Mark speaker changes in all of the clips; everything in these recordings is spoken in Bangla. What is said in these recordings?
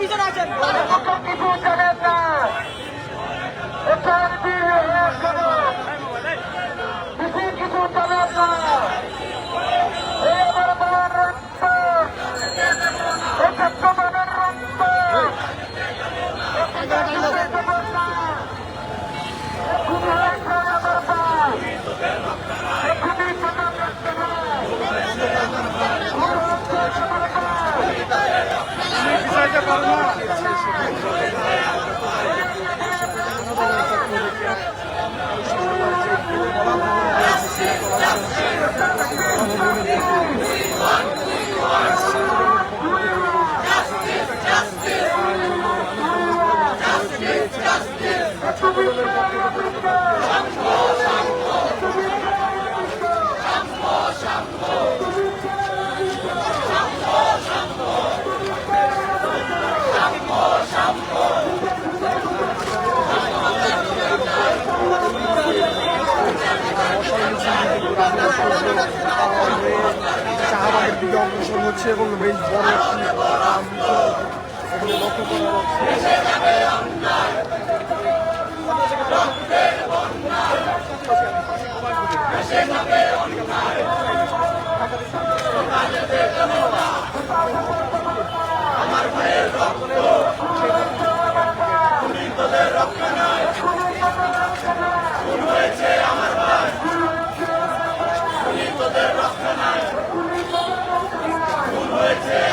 Speaker 1: পিছনে
Speaker 2: আছেন।
Speaker 3: কিছু জানেন না। Thank you.
Speaker 1: শাহবাগের দিকে অগ্রসর হচ্ছে এবং বেশ বড় একটি করা
Speaker 4: আমার ভাইয়ের রক্ত হয়েছে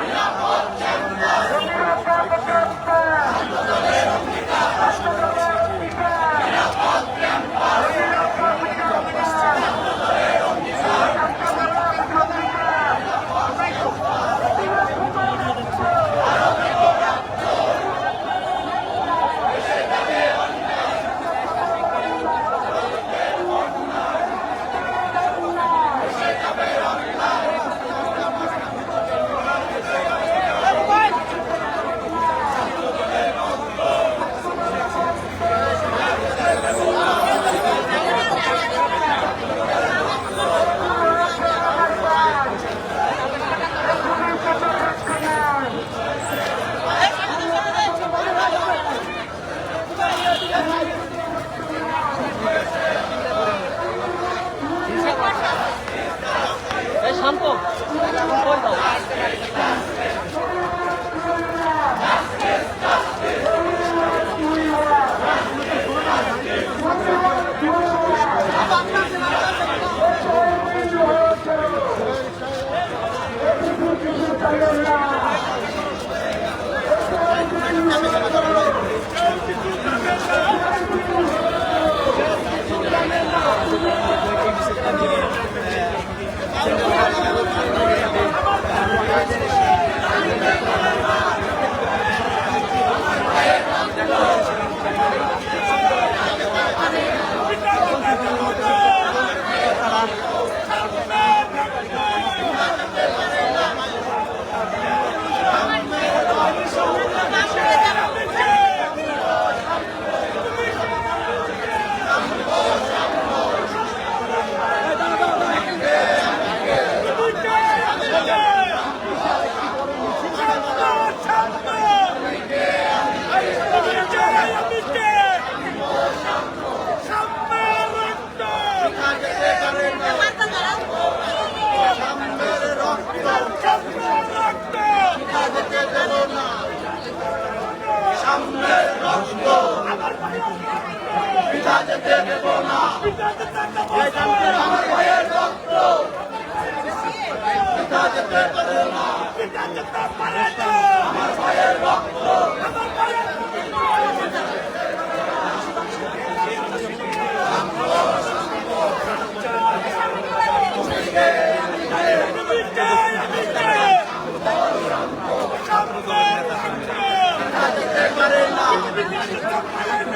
Speaker 4: নিরাপদ পিতাতে নেব না পিতাতে নেব আমার ভাইয়ের রক্ত পিতাতে
Speaker 1: নেব না পিতাতে নেব না আমার ভাইয়ের রক্ত আমার ভাইয়ের Thank you.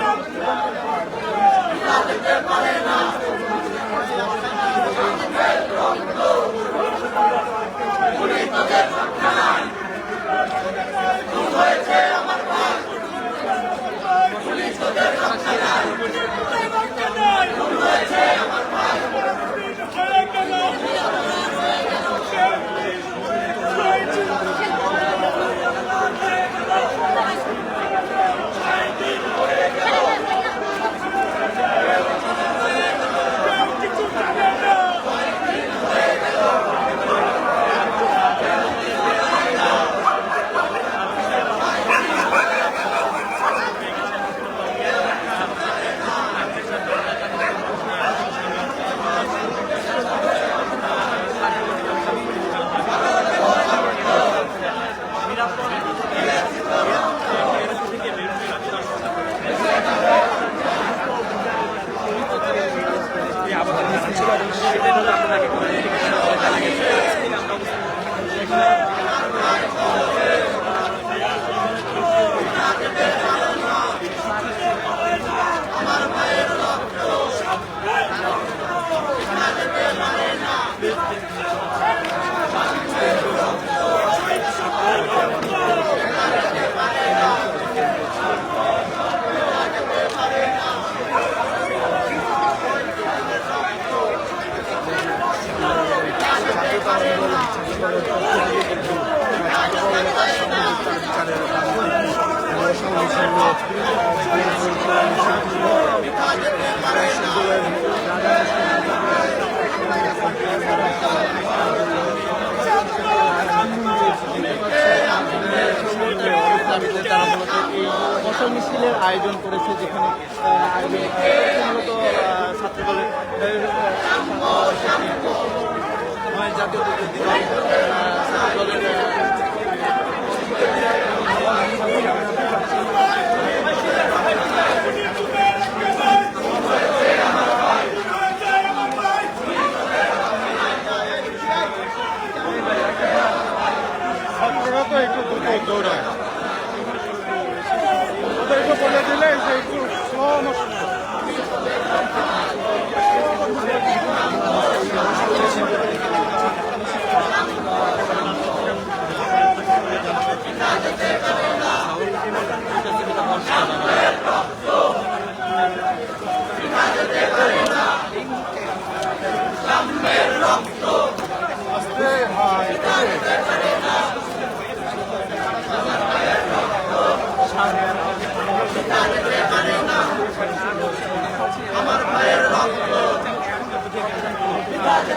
Speaker 1: দাবিতে মশাল মিছিলের আয়োজন করেছে যেখানে মূলত
Speaker 5: দ্রুত দৌড়ায়।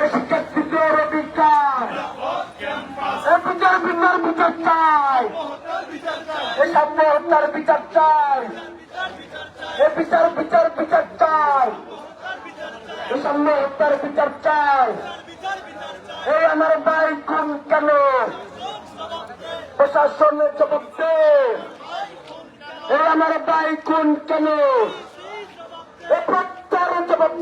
Speaker 1: এই শিক্ষার্থীদের অধিকার। বিচার বিচার বিচার চাই। এই সামনে হত্যার বিচার চাই। এই বিচার বিচার বিচার চাই। এই সামনে হত্যার বিচার চাই। এই আমার ভাই খুন কেন? প্রশাসনের জবাব দে। এই আমার ভাই খুন কেন? প্রত্যার জবাব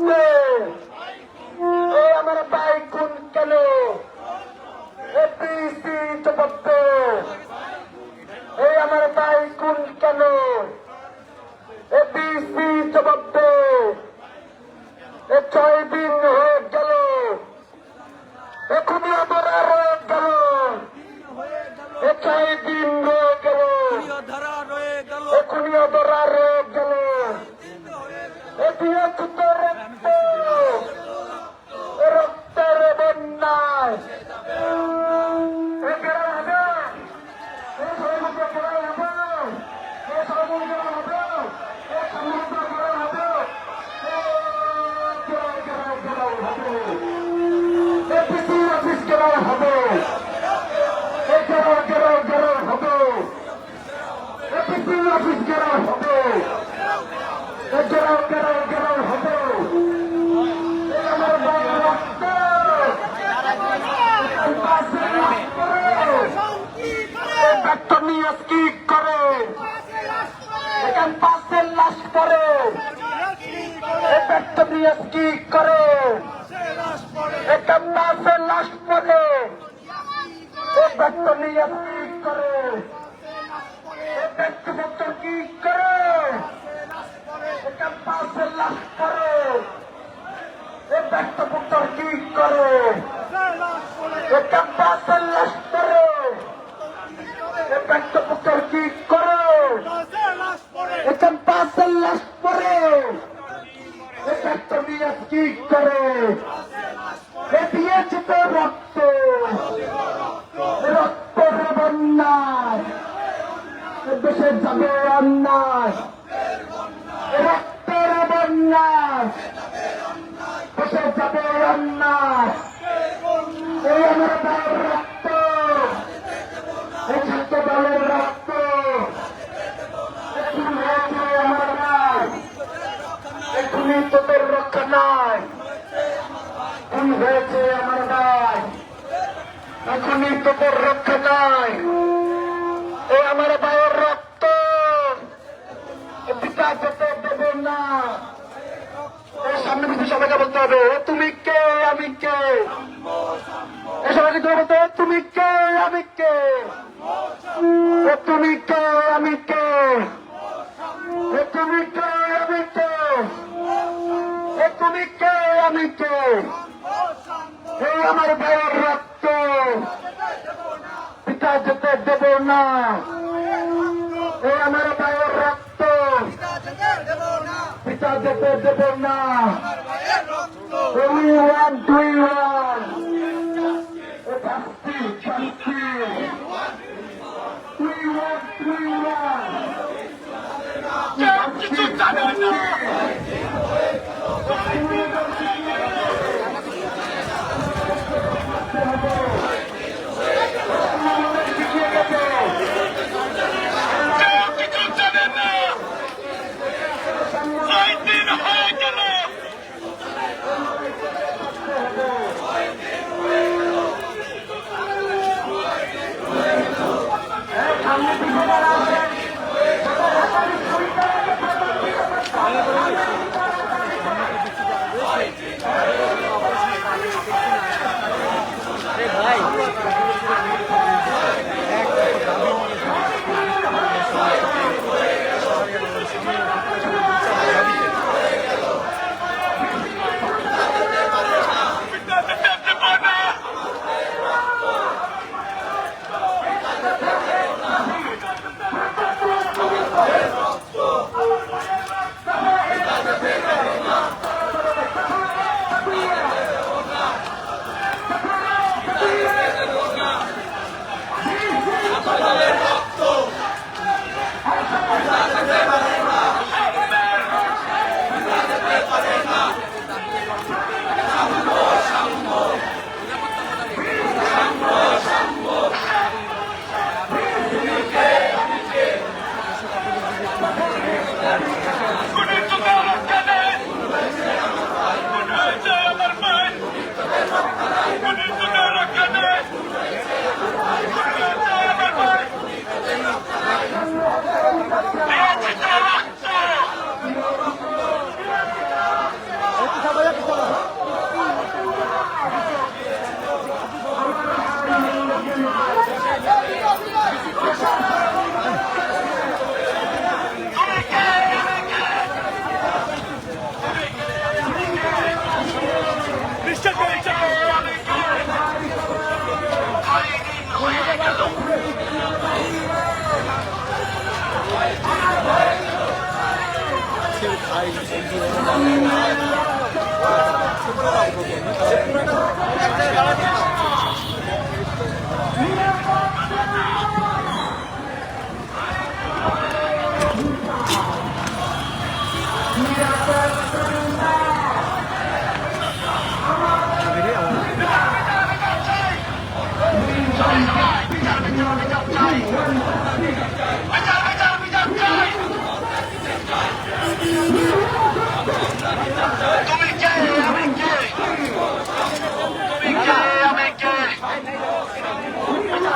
Speaker 1: এই আমার ভাই খুন কেন? এপিসি জবাব এই আমার ভাই খুন কেন? এপিসি জবাব এ ছয় দিন হয়ে গেল। এখনই অপরাধ হয়ে গেল। এ ছয় দিন
Speaker 5: রয়ে গেল।
Speaker 1: এখনই অপরাধ হয়ে গেল। রক্তের বন্যায় এ কেরাল হবে এ সমুদ্র কেরাল হবে এ সমুদ্র হবে এ সমুদ্র কেরাল হবে এ কেরাল কেরাল কেরাল হবে এ পিসি অফিস কেরাল হবে এ কেরাল কেরাল কেরাল হবে এ পিসি অফিস কেরাল হবে এ কেরাল কেরাল কেরাল হবে এ আমার বাবা রক্ত ক্যাম্পাসে রক্ত এ ব্যাটনিয়াস কি করে এখান পাশের লাশ পরে এ ব্যাটনিয়াস কি করে এখান পাশের লাশ পরে এ ব্যাটনিয়াস কি করে এ ব্যক্তিগত কি করে এখান পাশের লাশ পরে এ ব্যক্তিগত কি করে এখান পাশের লাশ পরে এ ব্যক্তিগত কি করে এখান পাশের লাশ পরে এ ব্যক্তিগত কি করে এ দিয়েছে তো রক্ত রক্তের বন্যায় এ দেশে যাবে অন্যায় রক্তের বন্যায় দেশে যাবে অন্যায় এই আমার ভাইয়ের রক্ত এই ছাত্র দলের রক্ত এখন হয়েছে আমার ভাই এখনই তোদের রক্ষা নাই খুন হয়েছে আমার ভাই এখনই তোদের রক্ষা নাই এই আমার ভাইয়ের রক্ত পিতা যেতে দেবে না এই সামনে পিছনে বলতে তুমি কে? আমি কে? বলতে? হবে, তুমি কে? আমি কে? তুমি কে? আমি কে? তুমি কে? আমি কে? তুমি কে? আমি কে? আমার ভাইয়ের রক্ত পিতা যেতে দেব না। এই আমার ভাইয়ের রক্ত পিতা যেতে দেব না।
Speaker 4: Only one, three, one. Justice, justice. Three, one, three, one. Justice, justice.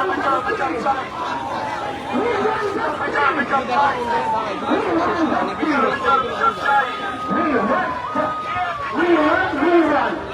Speaker 1: We run, we run.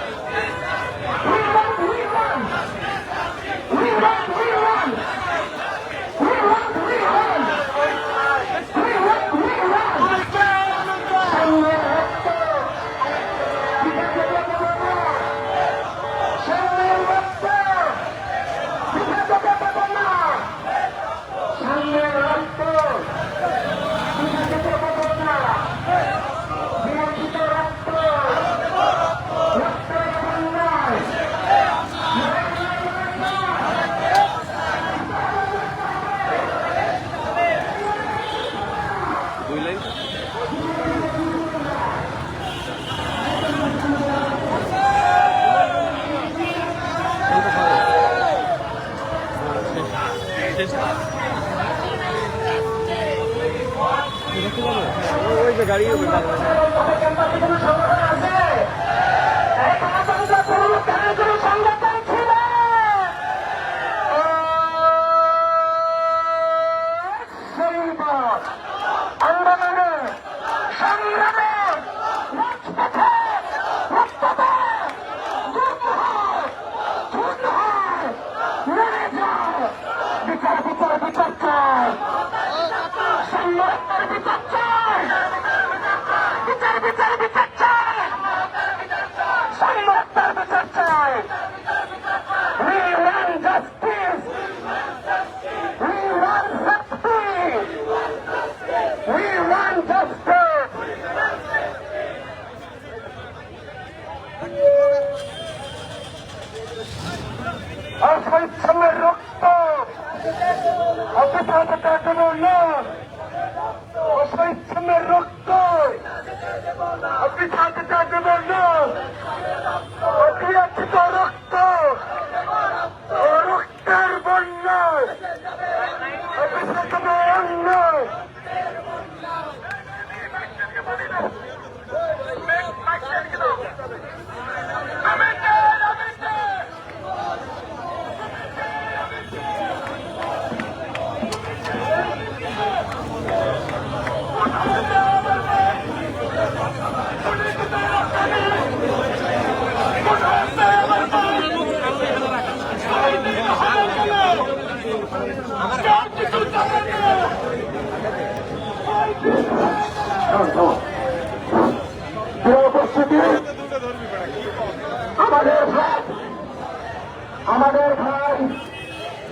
Speaker 1: আমাদের ভাই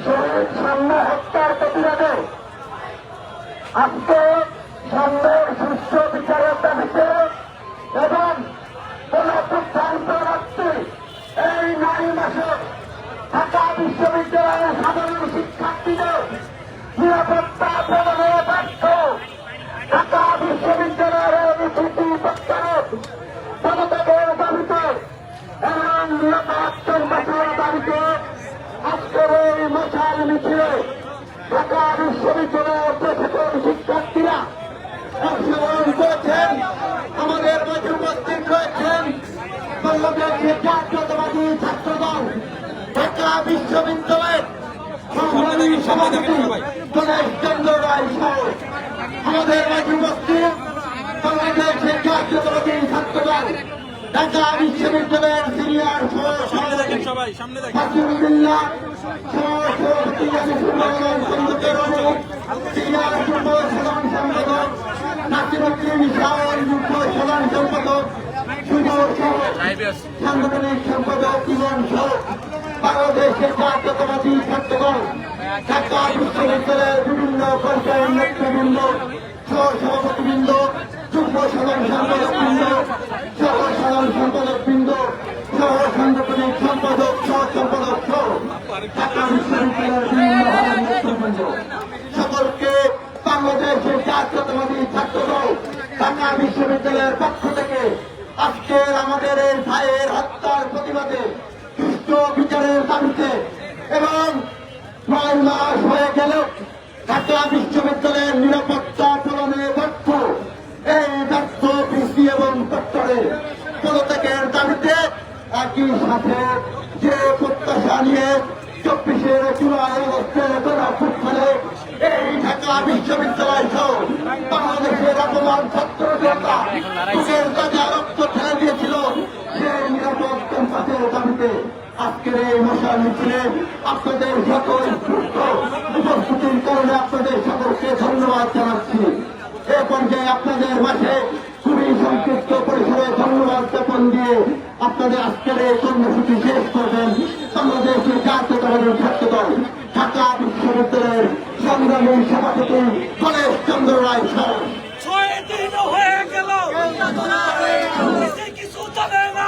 Speaker 1: শহীদ সামনে হত্যার প্রতিবাদে। আজকে সামনের সুস্থ বিচারের দাবিতে এবং কোন সিদ্ধান্ত রাখতে এই নারী মাসে ঢাকা বিশ্ববিদ্যালয়ের সাধারণ শিক্ষার্থীদের নিরাপত্তা প্রদানে ব্যর্থ ঢাকা বিশ্ববিদ্যালয়ের নীতি প্রত্যাহার পদত্যাগের দাবিতে এবং নিরাপত্তার বাঁচার দাবিতে আজকের এই মশাল মিছিলে ঢাকা বিশ্ববিদ্যালয়ের প্রশাসন শিক্ষার্থীরা অংশগ্রহণ করেছেন, আমাদের মাঝে উপস্থিত রয়েছেন বাংলাদেশের জাতীয়তাবাদী ছাত্রদল, ঢাকা ছাত্রদল। ঢাকা বিশ্ববিদ্যালয়ের সিনিয়র
Speaker 6: সবাই সামনে
Speaker 1: সিনিয়র যুগ্ম সাধারণ সম্পাদক নাসিরুদ্দিন শাহর যুগ্ম সাধারণ সম্পাদক সহ সাংগঠনিক সম্পাদক জীবন সহ বাংলাদেশের জাতীয়তাবাদী ছাত্রদল ঢাকা বিশ্ববিদ্যালয়ের বিভিন্ন পর্যায়ের নেতৃবৃন্দ সহ সভাপতিবৃন্দ যুগ্ম সাধারণ সাধারণ সম্পাদক বৃন্দ,
Speaker 5: সহ সম্পাদক সহ সম্পাদক সকলকে বাংলাদেশের জাতীয়তাবাদী ছাত্র ঢাকা বিশ্ববিদ্যালয়ের পক্ষ থেকে আজকের আমাদের এই ভাইয়ের হত্যার প্রতিবাদে সুষ্ঠ বিচারের দাবিতে এবং নয় মাস হয়ে গেলেও ঢাকা বিশ্ববিদ্যালয়ের নিরাপত্তা পালনে ব্যর্থ এই ব্যর্থ কৃষি এবং দপ্তরের পদত্যাগের দাবিতে একই সাথে যে প্রত্যাশা নিয়ে চব্বিশের জুলাই এই ঢাকা বিশ্ববিদ্যালয় সহ বাংলাদেশের অপমান ছাত্র ঠেলে দিয়েছিল। দাবিতে আজকের এই মিছিলে আপনাদের সকল উপস্থিতির কারণে আপনাদের সকলকে ধন্যবাদ জানাচ্ছি। এ পর্যায়ে আপনাদের মাঝে খুবই সংক্ষিপ্ত পরিসরে ধন্যবাদ জ্ঞাপন দিয়ে আপনাদের আজকের এই কর্মসূচি শেষ করবেন। বাংলাদেশের জাতীয়তাবাদী ছাত্রদল ঢাকা বিশ্ববিদ্যালয়ের সংগ্রামী সভাপতি গণেশ চন্দ্র রায় সহ
Speaker 1: ছয় দিন হয়ে গেল। কিছু চলে না।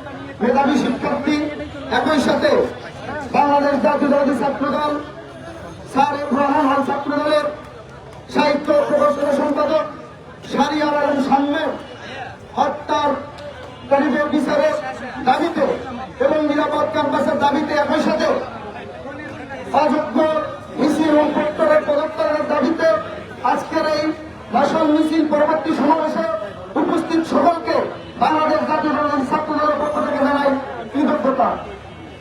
Speaker 5: মেধাবী শিক্ষার্থী একই সাথে বাংলাদেশ জাতীয়তাবাদী ছাত্রদল, স্যার এফ রহমান হল ছাত্রদলের সাহিত্য প্রকাশনা সম্পাদক সারিয়ার আলম সাম্যের হত্যার কারীদের বিচারের দাবিতে এবং নিরাপদ ক্যাম্পাসের দাবিতে একই সাথে অযোগ্য মিছিল এবং প্রত্যয়ের পদত্যাগের দাবিতে আজকের এই ভাষণ মিছিল পরবর্তী সমাবেশে উপস্থিত সকলকে বাংলাদেশ জাতীয় দলের ছাত্রদলের পক্ষ থেকে জানাই কৃতজ্ঞতা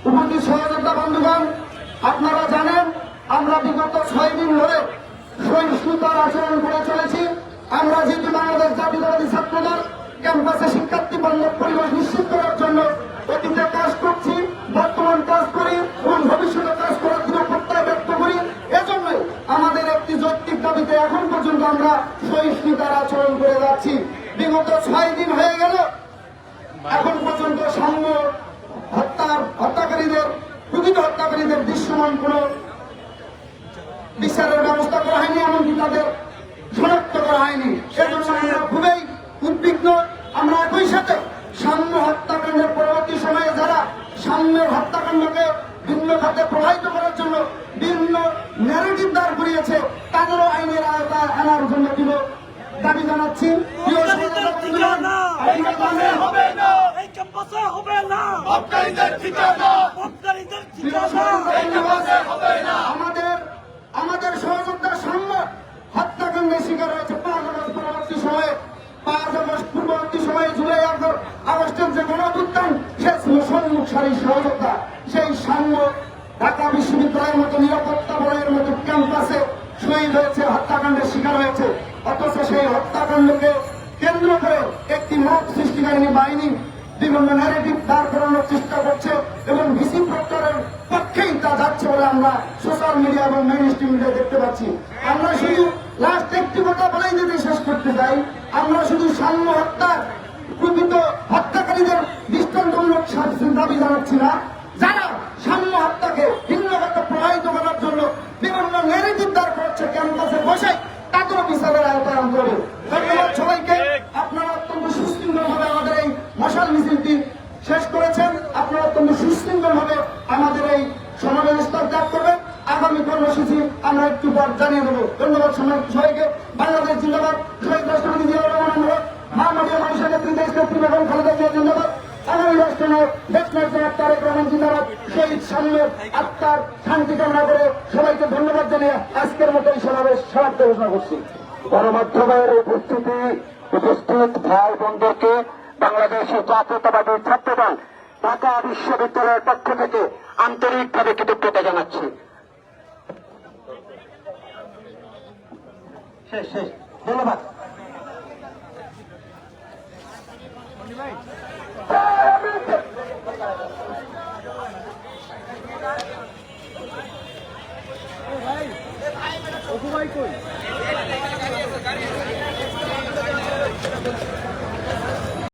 Speaker 5: উপস্থিত সহযোদ্ধা বন্ধুগণ, আপনারা জানেন, আমরা বিগত ছয় দিন ধরে সহিষ্ণুতার আচরণ করে চলেছি। আমরা যেহেতু বাংলাদেশ জাতীয়তাবাদী ছাত্রদল, ক্যাম্পাসে শিক্ষার্থী বান্ধব পরিবেশ নিশ্চিত করার জন্য অতীতে কাজ করছি, বর্তমান কাজ করি এবং ভবিষ্যতে কাজ করার জন্য প্রত্যয় ব্যক্ত করি। এজন্যই আমাদের একটি যৌক্তিক দাবিতে এখন পর্যন্ত আমরা সহিষ্ণুতার আচরণ করে যাচ্ছি। বিগত ছয় দিন হয়ে গেল এখন পর্যন্ত সাম্য হত্যার হত্যাকারীদের প্রকৃত হত্যাকারীদের দৃশ্যমান কোন বিচারের ব্যবস্থা করা হয়নি এমনকি তাদের শনাক্ত করা হয়নি সেজন্য আমরা খুবই উদ্বিগ্ন আমরা একই সাথে সাম্য হত্যাকাণ্ডের পরবর্তী সময়ে যারা সাম্যের হত্যাকাণ্ডকে ভিন্ন খাতে প্রভাবিত করার জন্য বিভিন্ন ন্যারেটিভ দাঁড় করিয়েছে তাদেরও আইনের আওতায় আনার জন্য দিব দাবি জানাচ্ছি প্রিয় সহযোগিতা বন্ধুগণ, আপনারা জানেন,
Speaker 1: হবে না এই ক্যাম্পাসে হবে না
Speaker 7: হকারীদের ঠিকানা
Speaker 1: হকারীদের ঠিকানা
Speaker 7: এই ক্যাম্পাসে হবে না
Speaker 5: আমাদের আমাদের সহযোগিতার সামনে হত্যাকাণ্ডের শিকার হয়েছে পাঁচ আগস্ট পরবর্তী সময়ে পাঁচ আগস্ট পূর্ববর্তী সময়ে জুলাই আগস্ট আগস্টের যে গণঅভ্যুত্থান সে ছিল সারির সহযোগিতা, সেই সাম্য ঢাকা বিশ্ববিদ্যালয়ের মতো নিরাপত্তা বলয়ের মতো ক্যাম্পাসে শহীদ হয়েছে, হত্যাকাণ্ডের শিকার হয়েছে। অথচ সেই হত্যাকাণ্ডকে কেন্দ্র করে একটি মত সৃষ্টিকারী বাহিনী বিভিন্ন ন্যারেটিভ দাঁড় করানোর চেষ্টা করছে এবং ভিসি প্রক্টরের পক্ষেই তা যাচ্ছে বলে আমরা সোশ্যাল মিডিয়া এবং মেইন স্ট্রিম মিডিয়া দেখতে পাচ্ছি। আমরা শুধু লাস্ট একটি কথা বলেই যদি শেষ করতে চাই আমরা শুধু সাম্য হত্যার প্রকৃত হত্যাকারীদের দৃষ্টান্তমূলক শাস্তির দাবি জানাচ্ছি না। যারা সাম্য হত্যাকে ভিন্নভাবে প্রভাবিত করার জন্য বিভিন্ন ন্যারেটিভ দাঁড় করছে ক্যাম্পাসে বসে তাদেরও বিচারের আওতায় আনতে হবে। ধন্যবাদ সবাইকে। আপনারা অত্যন্ত সুশৃঙ্খল ভাবে আমাদের এই মশাল মিছিলটি শেষ করেছেন। আপনারা অত্যন্ত সুশৃঙ্খল ভাবে আমাদের এই সমাবেশ স্তর ত্যাগ করবেন। আগামী কর্মসূচি আমরা একটু পর জানিয়ে দেবো। ধন্যবাদ সবাই- সবাইকে। বাংলাদেশ জিন্দাবাদ। শহীদ রাষ্ট্রপতি জিয়াউর রহমান আমাদের মানুষের নেতৃত্বে শক্তি বেগম খালেদা
Speaker 1: গণমাধ্যমের উপস্থিতি উপস্থিত ভাই বন্ধুকে বাংলাদেশ জাতীয়তাবাদী ছাত্র ঢাকা বিশ্ববিদ্যালয়ের পক্ষ থেকে আন্তরিকভাবে কৃতজ্ঞতা জানাচ্ছি। শেষ শেষ। ধন্যবাদ।
Speaker 6: ভাই কই